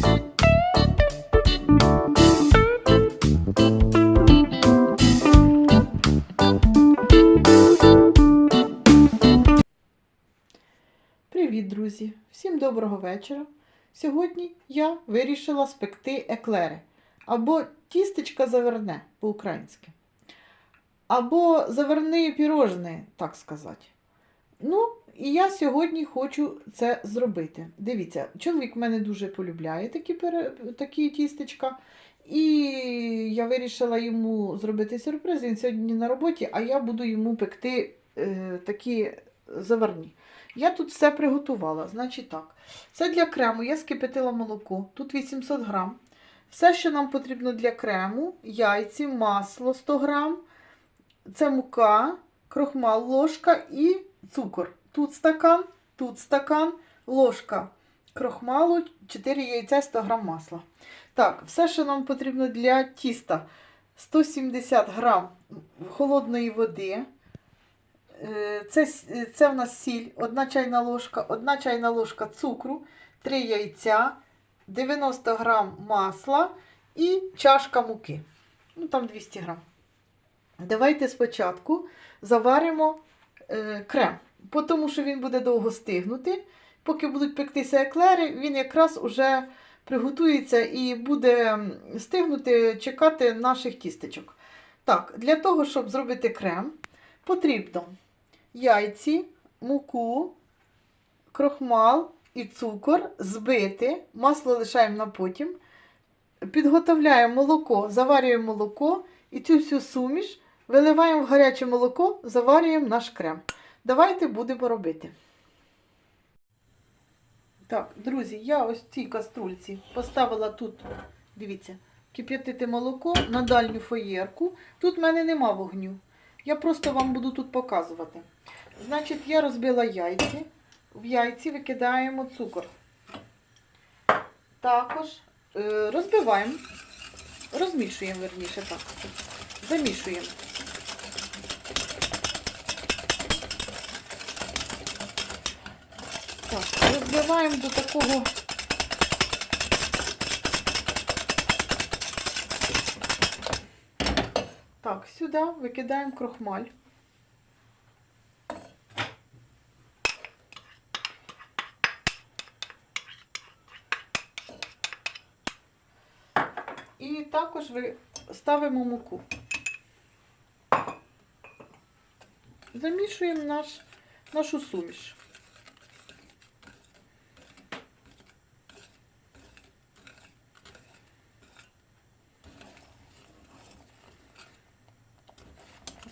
Привіт, друзі! Всім доброго вечора. Сьогодні я вирішила спекти еклери або тістечка заверне по-українськи. Або заверни пірожне, так сказати. Ну, і я сьогодні хочу це зробити. Дивіться, чоловік в мене дуже полюбляє такі, такі тістечка. І я вирішила йому зробити сюрприз. Він сьогодні на роботі, а я буду йому пекти е, такі заварні. Я тут все приготувала. Значить так. Це для крему я скипятила молоко. Тут 800 грам. Все, що нам потрібно для крему, яйці, масло 100 грам, це мука, крохмал, ложка і цукор. Тут стакан, тут стакан, ложка крохмалу, 4 яйця, 100 грам масла. Так, все, що нам потрібно для тіста, 170 грам холодної води. Е, Це, це в нас сіль, 1 чайна ложка, 1 чайна ложка цукру, 3 яйця, 90 грам масла і чашка муки. Ну, там 200 грам. Давайте спочатку заваримо е, крем, тому що він буде довго стигнути. Поки будуть пектися еклери, він якраз уже приготується і буде стигнути чекати наших тістечок. Так, для того, щоб зробити крем, потрібно яйці, муку, крохмал і цукор збити, масло лишаємо на потім. Підготовляємо молоко, заварюємо молоко і цю всю суміш виливаємо в гаряче молоко, заварюємо наш крем. Давайте будемо робити. Так, друзі, я ось в цій каструльці поставила тут, дивіться, кип'ятити молоко на дальню фоєрку. Тут в мене нема вогню. Я просто вам буду тут показувати. Значить, я розбила яйці. В яйці викидаємо цукор. Також е, розбиваємо, розмішуємо, верніше так. Замішуємо. Так, розбиваємо до такого. Так, сюди викидаємо крохмаль. І також ставимо муку. Замішуємо наш, нашу суміш.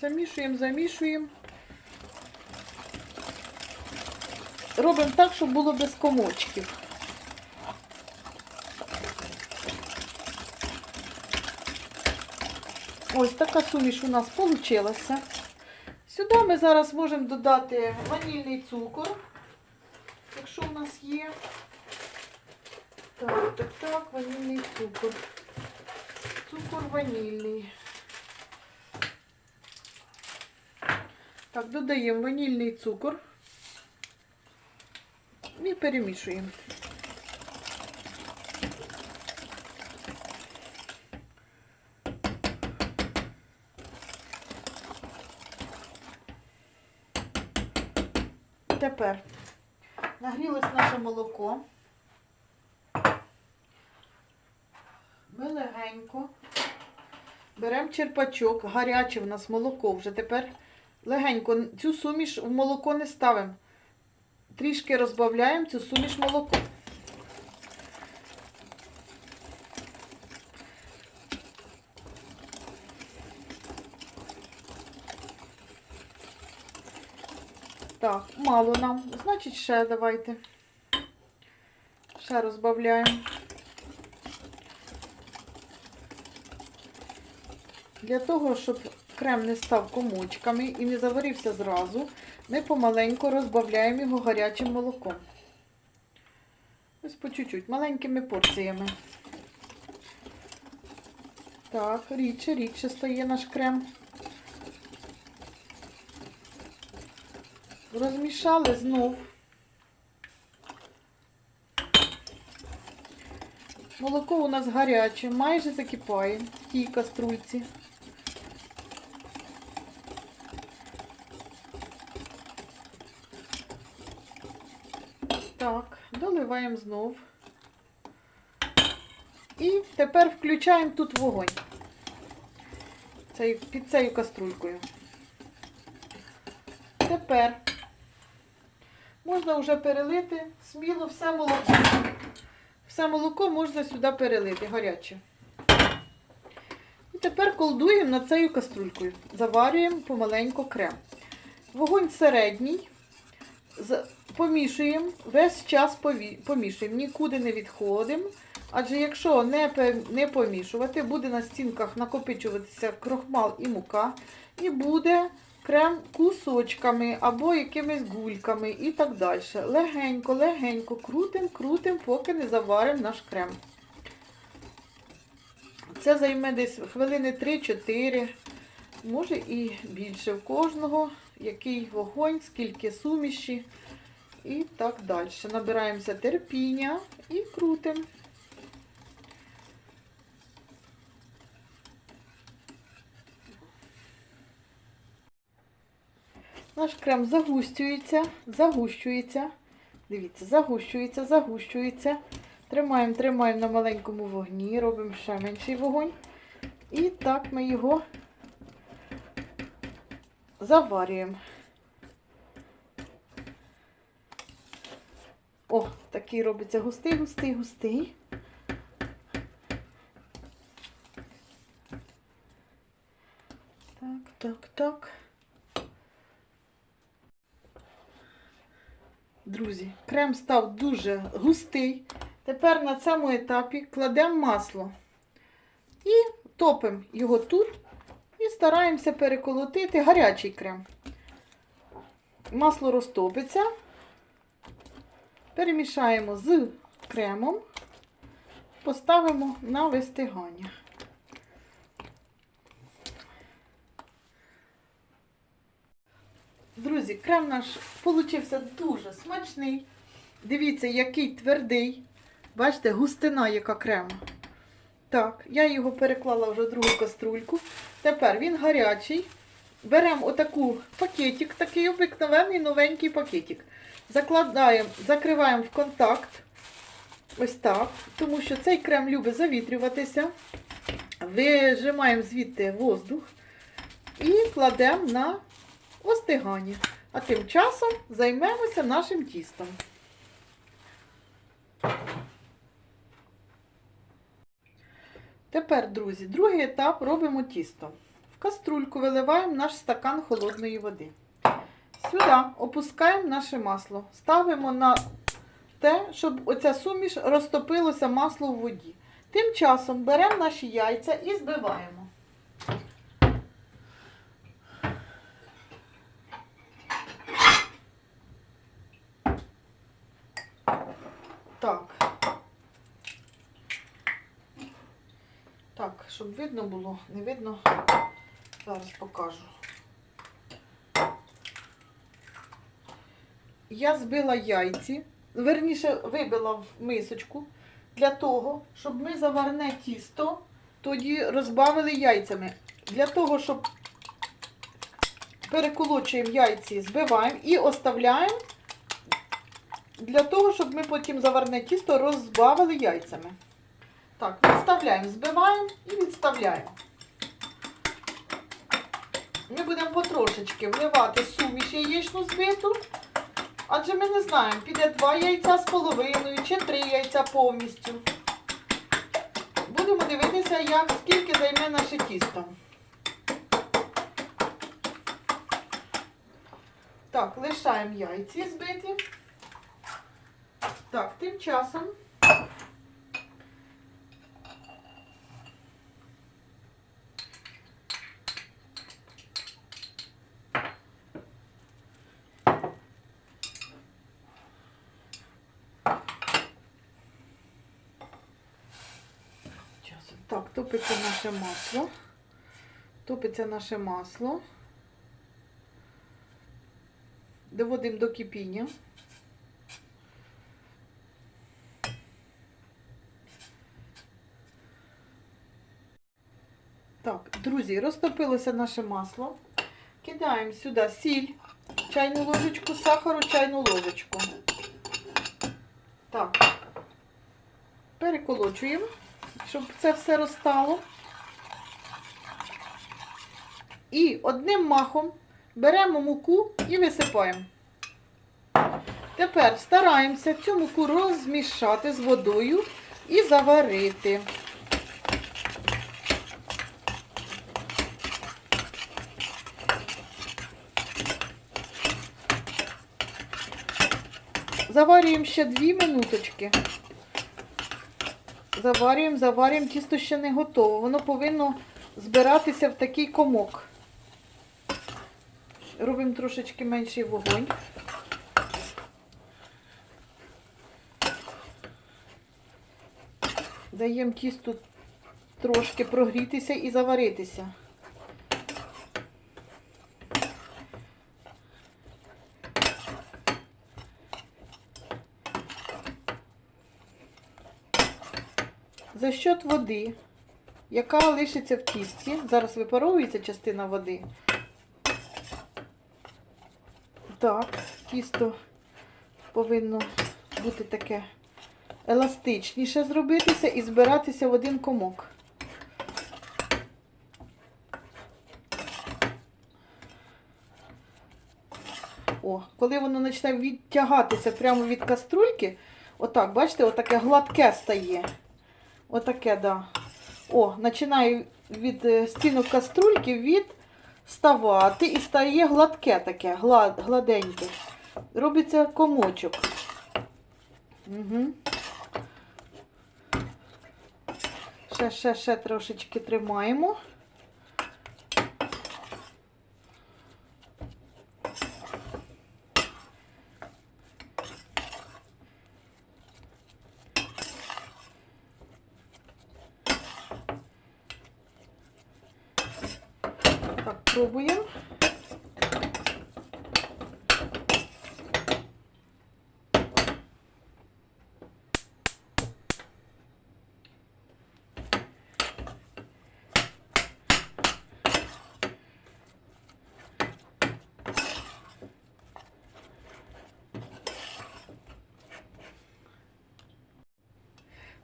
Замішуємо, замішуємо. Робимо так, щоб було без комочків. Ось така суміш у нас вийшла. Сюди ми зараз можемо додати ванільний цукор, якщо у нас є. Так, так, так, ванільний цукор. Цукор ванільний. Так, додаємо ванільний цукор і перемішуємо. Тепер нагрілось наше молоко. Ми легенько беремо черпачок, гаряче в нас молоко вже тепер легенько цю суміш в молоко не ставимо. Трішки розбавляємо цю суміш молоко. Так, мало нам. Значить, ще давайте. Ще розбавляємо. Для того, щоб крем не став комочками і не заварився зразу, ми помаленьку розбавляємо його гарячим молоком. Ось по чуть-чуть, маленькими порціями. Так, рідше, рідше стає наш крем. Розмішали знов. Молоко у нас гаряче, майже закипає в тій каструльці. Так, доливаємо знов. І тепер включаємо тут вогонь. Цей, під цією каструлькою. Тепер можна вже перелити сміло все молоко. Все молоко можна сюди перелити, гаряче. І тепер колдуємо над цією каструлькою. Заварюємо помаленьку крем. Вогонь середній. Помішуємо, весь час помішуємо, нікуди не відходимо. Адже якщо не помішувати, буде на стінках накопичуватися крохмал і мука, і буде крем кусочками або якимись гульками і так далі. Легенько, легенько крутим, крутим, поки не заваримо наш крем. Це займе десь хвилини 3-4, може і більше в кожного, який вогонь, скільки суміші і так далі. Набираємося терпіння і крутимо. Наш крем загущується, загущується. Дивіться, загущується, загущується. Тримаємо, тримаємо на маленькому вогні, робимо ще менший вогонь. І так ми його заварюємо. О, такий робиться густий, густий, густий. Так, так, так. Друзі, крем став дуже густий. Тепер на цьому етапі кладемо масло і топимо його тут і стараємося переколотити гарячий крем. Масло розтопиться, перемішаємо з кремом, поставимо на вистигання. Друзі, крем наш получився дуже смачний. Дивіться, який твердий. Бачите, густина, яка крема. Так, я його переклала вже в другу каструльку. Тепер він гарячий. Беремо отаку пакетик, такий обикновений новенький пакетик. Закладаємо, закриваємо в контакт. Ось так. Тому що цей крем любить завітрюватися. Вижимаємо звідти воздух і кладемо на остигання. А тим часом займемося нашим тістом. Тепер, друзі, другий етап робимо тісто. В каструльку виливаємо наш стакан холодної води. Сюди опускаємо наше масло. Ставимо на те, щоб оця суміш розтопилося масло в воді. Тим часом беремо наші яйця і збиваємо. Так. Так, щоб видно було, не видно, зараз покажу. Я збила яйці, верніше вибила в мисочку для того, щоб ми заварне тісто тоді розбавили яйцями. Для того, щоб переколочуємо яйці, збиваємо і оставляємо для того, щоб ми потім заварне тісто розбавили яйцями. Так, відставляємо, збиваємо і відставляємо. Ми будемо потрошечки вливати суміш яєчну збиту, адже ми не знаємо, піде два яйця з половиною чи три яйця повністю. Будемо дивитися, як скільки займе наше тісто. Так, лишаємо яйці збиті. Так, тим часом топиться наше масло. Топиться наше масло. Доводимо до кипіння. Так, друзі, розтопилося наше масло. Кидаємо сюди сіль, чайну ложечку, сахару, чайну ложечку. Так, переколочуємо щоб це все розтало. І одним махом беремо муку і висипаємо. Тепер стараємося цю муку розмішати з водою і заварити. Заварюємо ще 2 минуточки. Заварюємо, заварюємо, тісто ще не готово. Воно повинно збиратися в такий комок. Робимо трошечки менший вогонь. Даємо тісту трошки прогрітися і заваритися. За счет води, яка лишиться в тісті, зараз випаровується частина води. Так, тісто повинно бути таке еластичніше зробитися і збиратися в один комок. О, коли воно почне відтягатися прямо від каструльки, отак, бачите, отаке гладке стає. Отаке, да. О, починаю від е, стінок каструльки відставати і стає гладке таке, глад, гладеньке. Робиться комочок. Угу. Ще, ще, ще трошечки тримаємо. Так.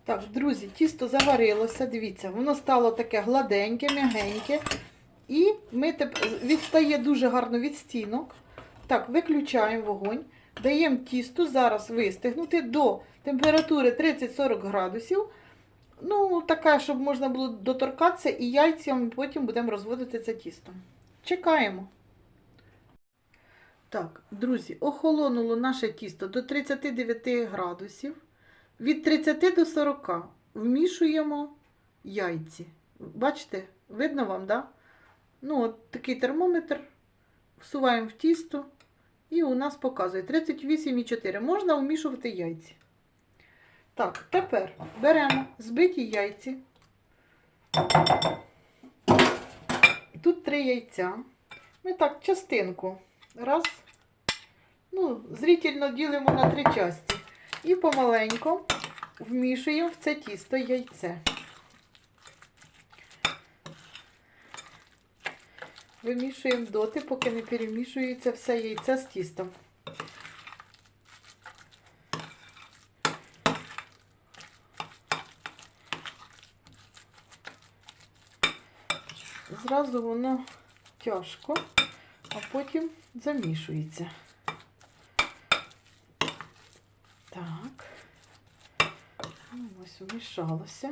Так, друзі, тісто заварилося, дивіться, воно стало таке гладеньке, м'ягеньке. Ми теп... відстає дуже гарно від стінок. Так, виключаємо вогонь, даємо тісту зараз вистигнути до температури 30-40 градусів. Ну, така, щоб можна було доторкатися і яйцям потім будемо розводити це тісто. Чекаємо. Так, друзі, охолонуло наше тісто до 39 градусів. Від 30 до 40 вмішуємо яйці. Бачите, видно вам, так? Да? Ну, от такий термометр. Всуваємо в тісто. І у нас показує 38,4. Можна вмішувати яйці. Так, тепер беремо збиті яйці. Тут три яйця. Ми так, частинку. Раз. Ну, зрительно ділимо на три часті. І помаленьку вмішуємо в це тісто яйце. Вимішуємо доти, поки не перемішується все яйце з тістом. Зразу воно тяжко, а потім замішується. Так, ну, ось вмішалося.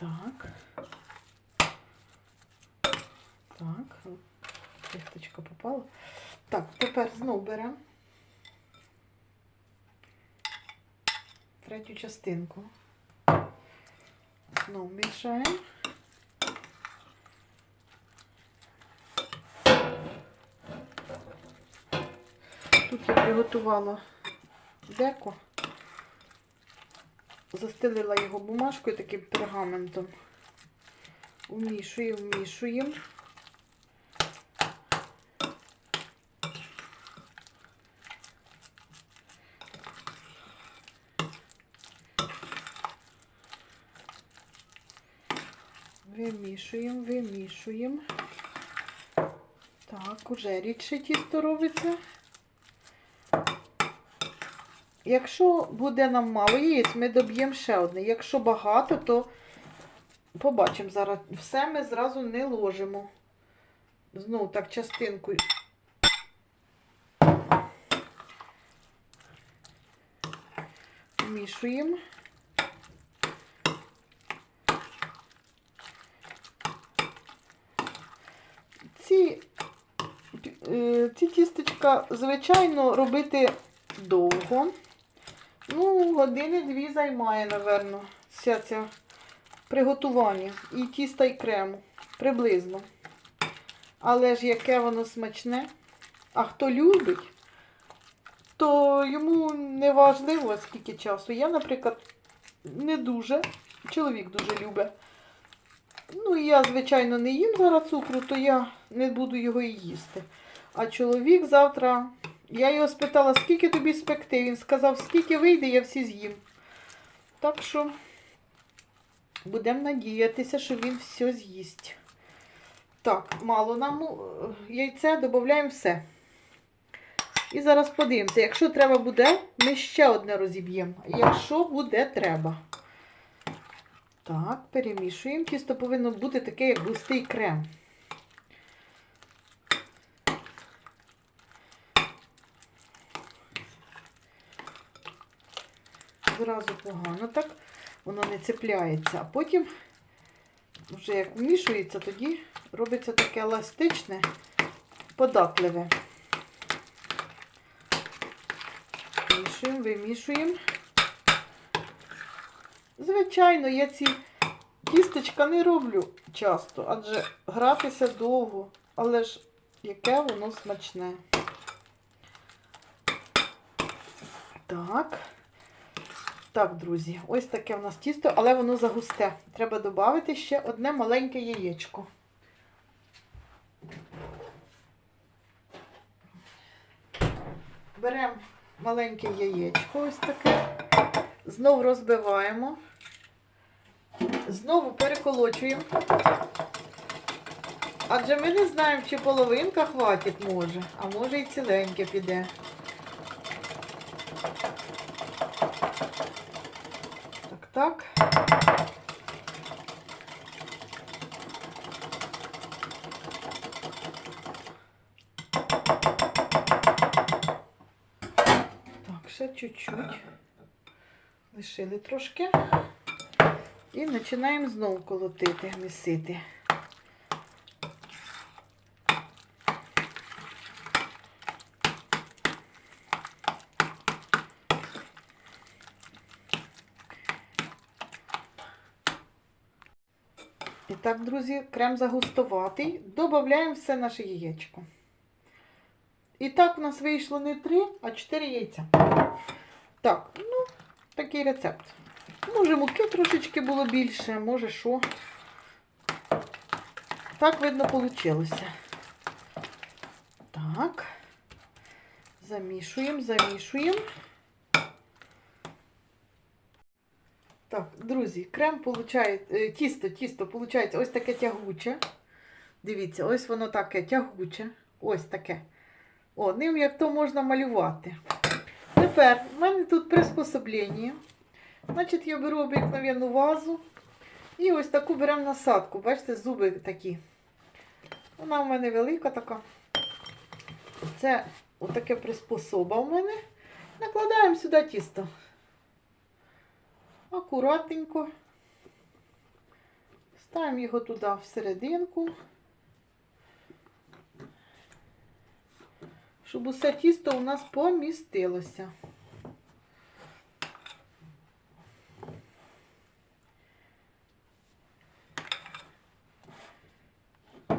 Так. Так, кісточка попала. Так, тепер знову беремо третю частинку. Знову мішаємо. Тут я приготувала деко, застелила його бумажкою таким пергаментом. Вмішуємо, вмішуємо. Вимішуємо, вимішуємо. Так, уже рідше тісто робиться. Якщо буде нам мало яєць, ми доб'ємо ще одне. Якщо багато, то побачимо зараз. Все ми зразу не ложимо. Знову так частинкою. Вмішуємо. Ці, е, ці тістечка, звичайно, робити довго. Ну, години-дві займає, напевно, вся ця приготування. І тіста, і крему. Приблизно. Але ж яке воно смачне. А хто любить, то йому не важливо, скільки часу. Я, наприклад, не дуже. Чоловік дуже любить. Ну, і я, звичайно, не їм зараз цукру, то я не буду його і їсти. А чоловік завтра. Я його спитала, скільки тобі спекти. Він сказав, скільки вийде, я всі з'їм. Так що будемо надіятися, що він все з'їсть. Так, мало нам е, яйця, додаємо все. І зараз подивимося, якщо треба буде, ми ще одне розіб'ємо. Якщо буде треба. Так, перемішуємо. Тісто повинно бути таке, як густий крем. Зразу погано так, воно не цепляється. А потім, вже як вмішується, тоді робиться таке еластичне, податливе. Вимішуємо, вимішуємо. Звичайно, я ці тістечка не роблю часто, адже гратися довго, але ж яке воно смачне. Так. Так, друзі, ось таке в нас тісто, але воно загусте. Треба додати ще одне маленьке яєчко. Беремо маленьке яєчко, ось таке. Знову розбиваємо. Знову переколочуємо. Адже ми не знаємо, чи половинка хватить може, а може і ціленьке піде. Так, так. Так, ще чуть-чуть. Лишили трошки. І починаємо знову колотити, місити. І так, друзі, крем загустоватий. Додаємо все наше яєчко. І так у нас вийшло не 3, а 4 яйця. Так, ну, такий рецепт. Може, муки трошечки було більше, може що. Так, видно, вийшло. Так. Замішуємо, замішуємо. Так, друзі, крем получає, е, тісто, тісто виходить ось таке тягуче. Дивіться, ось воно таке тягуче. Ось таке. О, ним як то можна малювати. Тепер в мене тут приспособлення. Значить, я беру обикновенну вазу і ось таку беремо насадку. Бачите, зуби такі. Вона в мене велика така. Це отаке приспособа у мене. Накладаємо сюди тісто. Акуратненько. Ставимо його туди всерединку. Щоб усе тісто у нас помістилося.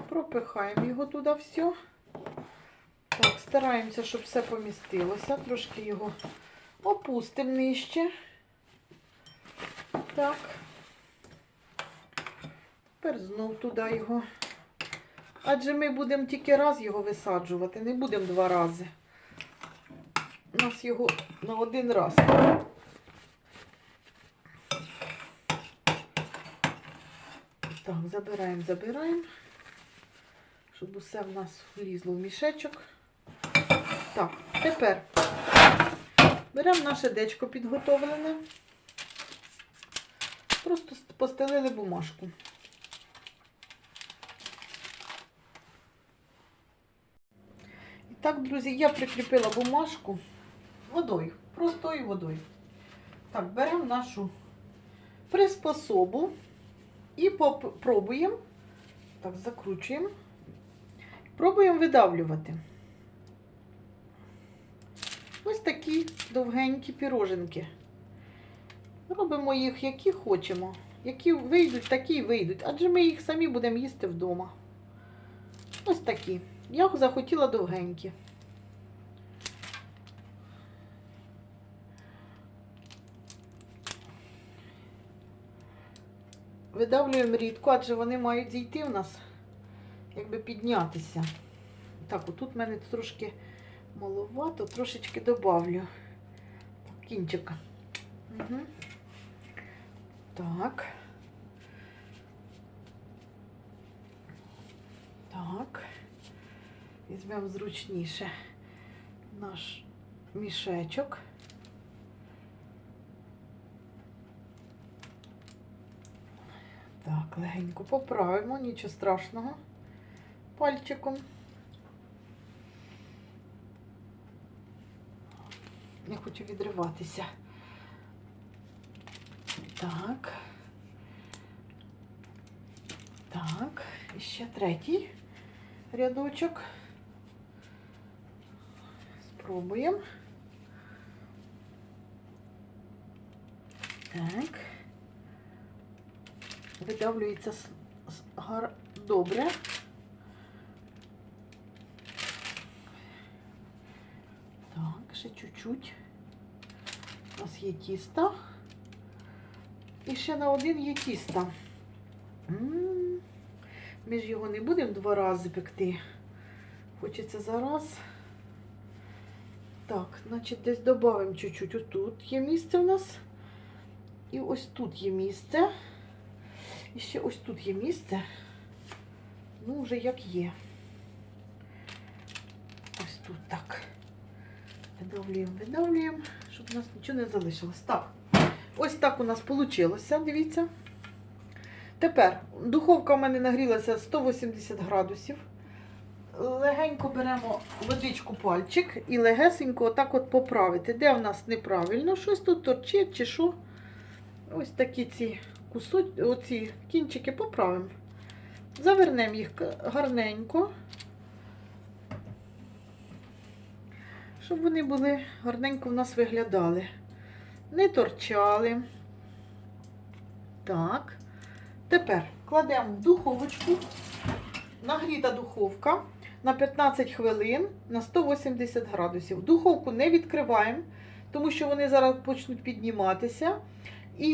Пропихаємо його туди все. Так, стараємося, щоб все помістилося. Трошки його опустимо нижче. Так. Тепер знов туди його. Адже ми будемо тільки раз його висаджувати, не будемо два рази. У нас його на один раз. Так, забираємо, забираємо, щоб усе в нас влізло в мішечок. Так, тепер беремо наше дечко підготовлене. Просто ст- постелили бумажку. І так, друзі, я прикріпила бумажку водою, простою водою. Так, беремо нашу приспособу і пробуємо. Так, закручуємо. Пробуємо видавлювати. Ось такі довгенькі піроженки. Робимо їх, які хочемо. Які вийдуть, такі й вийдуть. Адже ми їх самі будемо їсти вдома. Ось такі. Я захотіла довгенькі. Видавлюємо рідко, адже вони мають зійти в нас, якби піднятися. Так, отут в мене трошки маловато, трошечки добавлю. Кінчика. Угу. Так. Так. Візьмемо зручніше наш мішечок. Так, легенько поправимо, нічого страшного. Пальчиком. Не хочу відриватися. Так. Так, і ще третій рядочок. Спробуємо. Так. Видавлюється гар... добре. Так, ще чуть-чуть. У нас є тісто. І ще на один є тісто. Ми ж його не будемо два рази пекти. Хочеться зараз. Так, значить, десь додаємо чуть-чуть. Ось тут є місце у нас. І ось тут є місце. І ще ось тут є місце. Ну, вже як є. Ось тут так. Видавлюємо, видавлюємо, щоб у нас нічого не залишилось. Так, ось так у нас вийшло, дивіться. Тепер духовка у мене нагрілася 180 градусів. Легенько беремо водичку пальчик і легесенько отак от поправити. Де в нас неправильно, щось тут торчить чи що. Ось такі ці кусочки, оці кінчики поправимо. Завернемо їх гарненько, щоб вони були гарненько в нас виглядали. Не торчали. Так. Тепер кладемо в духовочку. Нагріта духовка на 15 хвилин на 180 градусів. Духовку не відкриваємо, тому що вони зараз почнуть підніматися. І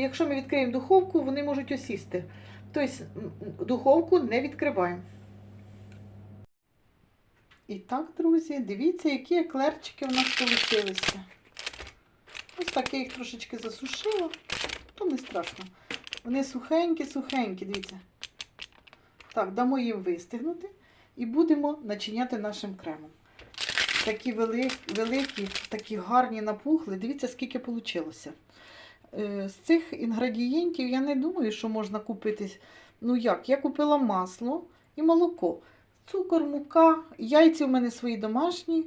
якщо ми відкриємо духовку, вони можуть осісти. Тобто духовку не відкриваємо. І так, друзі, дивіться, які еклерчики у нас вийшли. Ось так я їх трошечки засушила, то не страшно. Вони сухенькі-сухенькі, дивіться. Так, дамо їм вистигнути і будемо начиняти нашим кремом. Такі великі, такі гарні напухли. Дивіться, скільки вийшло. З цих інгредієнтів я не думаю, що можна купити. Ну як, я купила масло і молоко. Цукор, мука, яйці у мене свої домашні.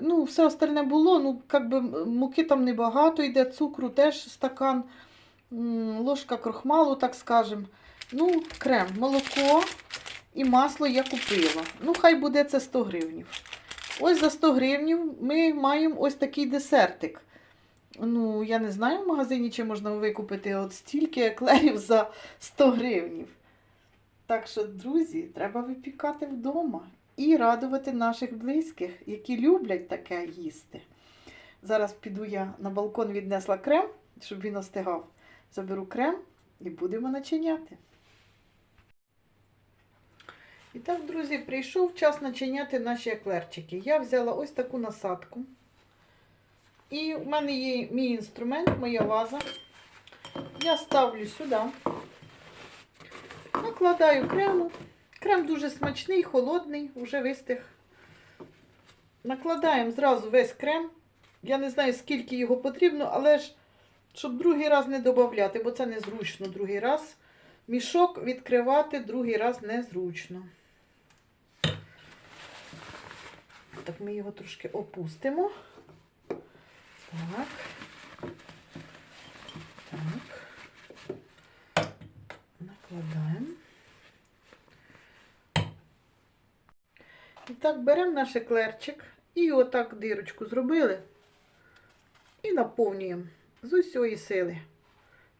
Ну, все остальне було. Ну, як би муки там небагато йде, цукру теж стакан, ложка крохмалу, так скажем. Ну, крем, молоко і масло я купила. Ну, хай буде це 100 гривнів. Ось за 100 гривнів ми маємо ось такий десертик. Ну, я не знаю в магазині, чи можна викупити от стільки еклерів за 100 гривнів. Так що, друзі, треба випікати вдома і радувати наших близьких, які люблять таке їсти. Зараз піду я на балкон віднесла крем, щоб він остигав. Заберу крем і будемо начиняти. І так, друзі, прийшов час начиняти наші еклерчики. Я взяла ось таку насадку. І в мене є мій інструмент, моя ваза. Я ставлю сюди Накладаю крему. Крем дуже смачний, холодний, вже вистиг. Накладаємо зразу весь крем. Я не знаю, скільки його потрібно, але ж щоб другий раз не додати, бо це незручно другий раз. Мішок відкривати другий раз незручно. Так, ми його трошки опустимо. Так. Так. Накладаємо. І так беремо наш еклерчик і отак дирочку зробили. І наповнюємо з усієї сили.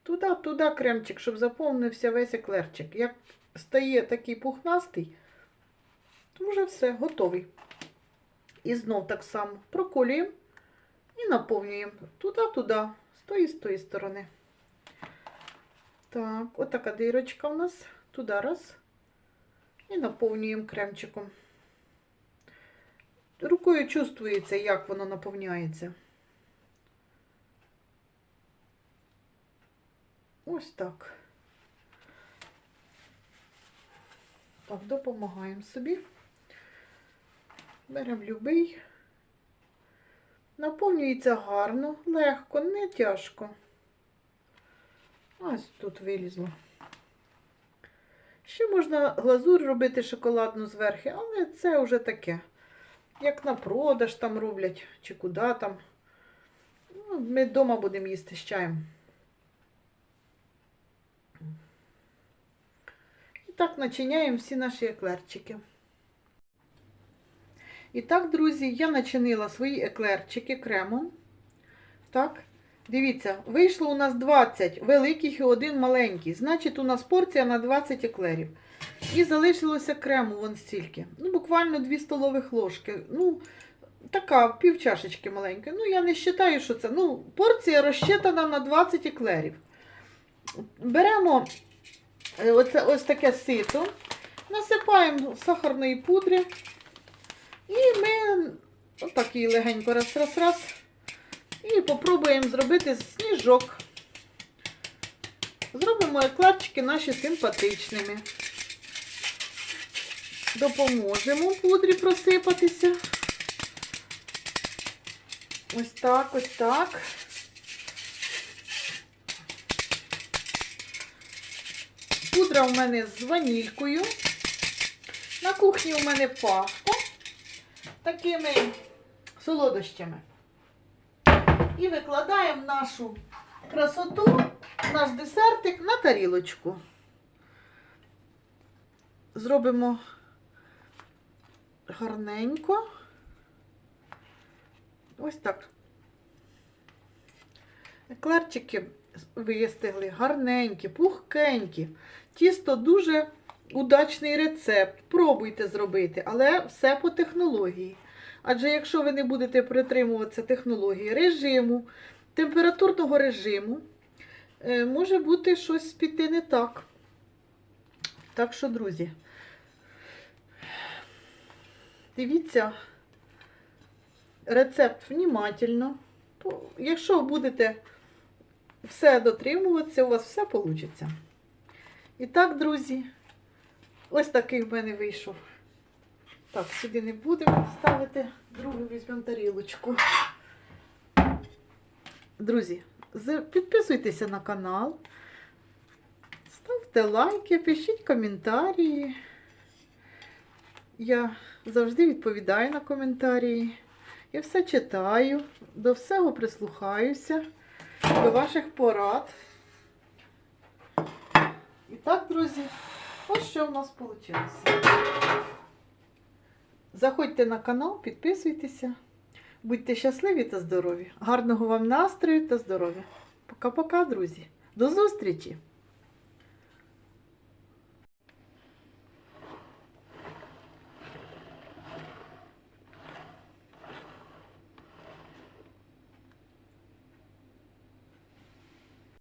Туди, туди кремчик, щоб заповнився весь еклерчик. Як стає такий пухнастий, то вже все, готовий. І знов так само проколюємо і наповнюємо туди-туди, з тої з тої сторони. Так, отака дирочка у нас. Туди раз. І наповнюємо кремчиком. Рукою чувствується, як воно наповняється. Ось так. Так, допомагаємо собі. Беремо любий. Наповнюється гарно, легко, не тяжко. Ось тут вилізло. Ще можна глазурь робити шоколадну зверху, але це вже таке. Як на продаж там роблять, чи куди там. Ну, ми вдома будемо їсти з чаєм. І так начиняємо всі наші еклерчики. І так, друзі, я начинила свої еклерчики кремом. Так, дивіться, вийшло у нас 20 великих і один маленький. Значить, у нас порція на 20 еклерів. І залишилося крему вон стільки. Ну, буквально 2 столових ложки. Ну, така, пів чашечки маленька. Ну, я не вважаю, що це. Ну, порція розчитана на 20 еклерів. Беремо е, оце, ось таке сито, насипаємо сахарної пудри. І ми отак її легенько раз-раз-раз. І попробуємо зробити сніжок. Зробимо еклерчики наші симпатичними. Допоможемо пудрі просипатися. Ось так, ось так. Пудра у мене з ванількою. На кухні у мене пахта такими солодощами. І викладаємо нашу красоту, наш десертик на тарілочку. Зробимо гарненько. Ось так. Еклерчики вистигли, гарненькі, пухкенькі. Тісто дуже удачний рецепт. Пробуйте зробити, але все по технології. Адже якщо ви не будете притримуватися технології режиму, температурного режиму, е, може бути щось піти не так. Так що, друзі, дивіться рецепт внимательно. Якщо будете все дотримуватися, у вас все вийде. І так, друзі, ось такий в мене вийшов. Так, сюди не будемо ставити, другу візьмемо тарілочку. Друзі, підписуйтеся на канал, ставте лайки, пишіть коментарі. Я завжди відповідаю на коментарі. Я все читаю, до всього прислухаюся, до ваших порад. І так, друзі, ось що в нас вийшло. Заходьте на канал, підписуйтеся. Будьте щасливі та здорові. Гарного вам настрою та здоров'я. Пока-пока, друзі. До зустрічі!